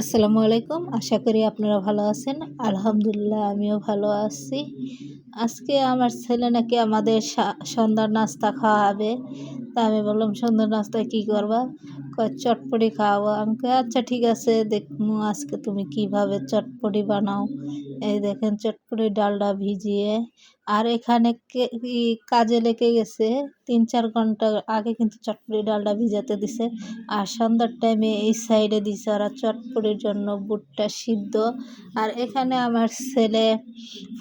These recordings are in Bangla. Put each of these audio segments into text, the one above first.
আসসালামু আলাইকুম। আশা করি আপনারা ভালো আছেন। আলহামদুলিল্লাহ, আমিও ভালো আছি। আজকে আমার ছেলে নাকি আমাদের সন্ধ্যার নাস্তা খাওয়াবে। তা আমি বললাম সন্ধ্যার নাস্তায় কী করবা? কয় চটপটি খাওয়াবো। আমি কই, আচ্ছা ঠিক আছে দেখব আজকে তুমি কীভাবে চটপটি বানাও। এই দেখেন চটপটি ডালডা ভিজিয়ে আর এখানে কে- কাজে লেগে গেছে তিন চার ঘণ্টা আগে কিন্তু চটপটি ডালডা ভিজাতে দিছে। আর সন্ধ্যার টাইমে এই সাইডে দিছে ওরা চটপটির জন্য বুটটা সিদ্ধ। আর এখানে আমার ছেলে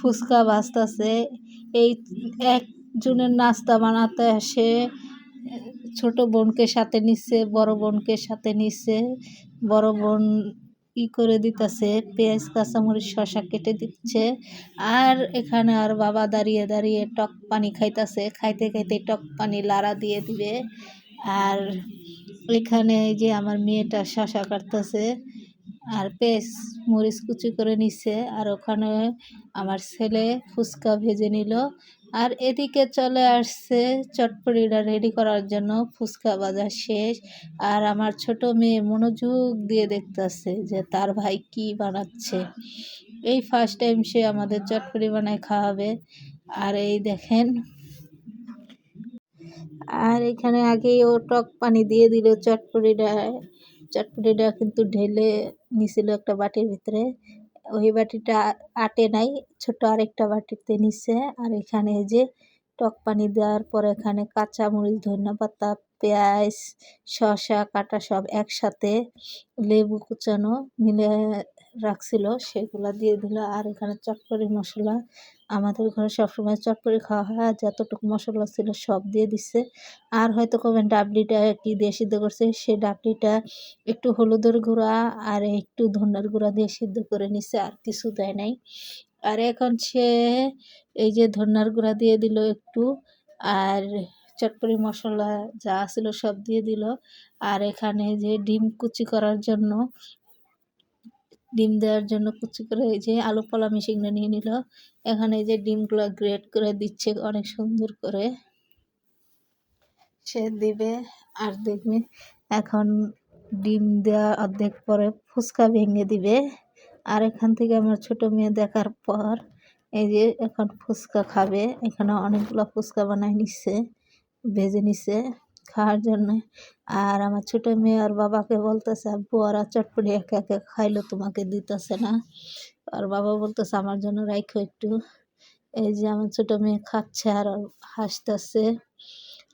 ফুচকা ভাজতেছে। এই একজনের নাস্তা বানাতে আসে। ছোট বোনকে সাথে নিচ্ছে, বড় বোনকে সাথে নিচ্ছে, বড় বোন ই করে দিতেছে, পেঁয়াজ, কাঁচামরিচ শশা কেটে দিচ্ছে। আর এখানে আর বাবা দাঁড়িয়ে দাঁড়িয়ে টক পানি খাইতেছে, খাইতে খাইতে টক পানি লাড়া দিয়ে দিবে। আর এখানে যে আমার মেয়েটা শসা কাটতেছে, আর পেঁয়াজ, মরিচ কুচি করে নিচ্ছে, আর ওখানে আমার ছেলে ফুচকা ভেজে নিল। আর এদিকে চলে আসছে চটপটিটা রেডি করার জন্য ফুচকা বাজার শেষ। আর আমার ছোট মেয়ে মনোযোগ দিয়ে দেখতেছে যে তার ভাই কি বানাচ্ছে। এই ফার্স্ট টাইম সে আমাদের চটপটি বানায় খাওয়াবে। আর এই দেখেন। আর এখানে আগেই ও টক পানি দিয়ে দিল চটপটিটা চটপটিটা কিন্তু ঢেলে নিছিল একটা বাটির ভিতরে। ওই বাটিটা আটে নাই, ছোট আরেকটা বাটিতে নিছে। আর এখানে যে টক পানি দেওয়ার পর এখানে কাঁচা মরিচ ধনিয়া পাতা পেঁয়াজ, শসা, কাটা সব একসাথে লেবু কুচানো, মিলে রাখছিল, সেগুলো দিয়ে দিল। আর এখানে চটপটি মশলা, আমাদের ঘরে সবসময় চটপটি খাওয়া হয় আর যতটুকু মশলা ছিল সব দিয়ে দিচ্ছে। আর হয়তো কবেন ডাবলিটা কি দিয়ে সিদ্ধ করছে সেই ডাবলিটা একটু হলুদের গুঁড়া আর একটু ধনের গুঁড়া দিয়ে সিদ্ধ করে নিছে, আর কিছু দেয় নাই। আর এখন সে এই যে ধনার গুঁড়া দিয়ে দিল একটু, আর চটপটি মশলা যা ছিল সব দিয়ে দিল। আর এখানে যে ডিম কুচি করার জন্য ডিম দেওয়ার জন্য কুচি করে এই যে আলু পোলা মেশিনটা নিয়ে নিল। এখানে এই যে ডিমগুলো গ্রেট করে দিচ্ছে, অনেক সুন্দর করে। সে দিবে আর দেখবে এখন ডিম দেওয়া অর্ধেক পরে ফুচকা ভেঙে দিবে। আর এখান থেকে আমার ছোট মেয়ে দেখার পর এই যে এখন ফুচকা খাবে। এখানে অনেকগুলো ফুচকা বানায় নিচ্ছে ভেজে নিচ্ছে খাওয়ার জন্য। আর আমার ছোট মেয়ে আর বাবাকে বলতেছে, আব্বু, ওরা চটপটি একে একে খাইলো, তোমাকে দিতেছে না। আর বাবা বলতেছে, আমার জন্য রাখো একটু। এই যে আমার ছোট মেয়ে খাচ্ছে আর হাসতেছে।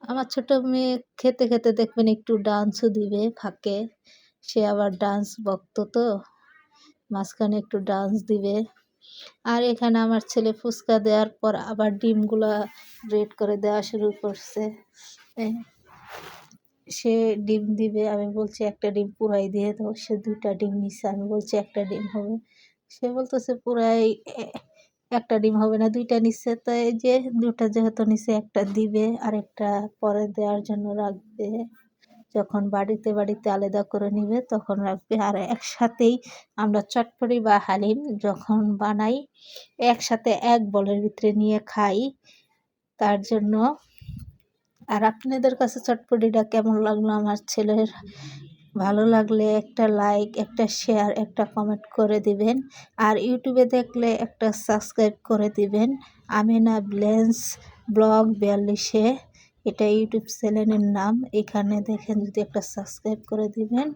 আমার ছোট মেয়ে খেতে খেতে দেখবেন একটু ডান্সও দিবে ফাঁকে। সে আবার ডান্স ভক্ত তো, মাঝখানে একটু ডান্স দিবে। আর এখানে আমার ছেলে ফুচকা দেওয়ার পর আবার ডিমগুলো রেড করে দেওয়া শুরু করছে। সে ডিম দিবে, আমি বলছি, একটা ডিম পুরাই দিয়ে দাও, সে দুইটা ডিম নিচ্ছে আমি বলছি, একটা ডিম হবে। সে বলতেছে, পুরাই একটা ডিম হবে না, দুইটা নিচ্ছে তো এই যে দুটা যেহেতু নিচ্ছে একটা দিবে আর একটা পরে দেওয়ার জন্য রাখবে। যখন বাড়িতে বাড়িতে আলাদা করে নিবে, তখন রাখবে। আর একসাথেই আমরা চটপটি বা হালিম যখন বানাই, একসাথে এক বলের ভিতরে নিয়ে খাই, তার জন্য আর আপনাদের কাছে চটপটিটা কেমন লাগল? আমার ছেলের ভালো লাগলে একটা লাইক একটা শেয়ার একটা কমেন্ট করে দিবেন। আর ইউটিউবে দেখলে একটা সাবস্ক্রাইব করে দিবেন। আমিনা ব্লেন্স ব্লগ বিয়াল্লিশে, এটা ইউটিউব চ্যানেলের নাম। এখানে দেখেন যদি একটা সাবস্ক্রাইব করে দিবেন।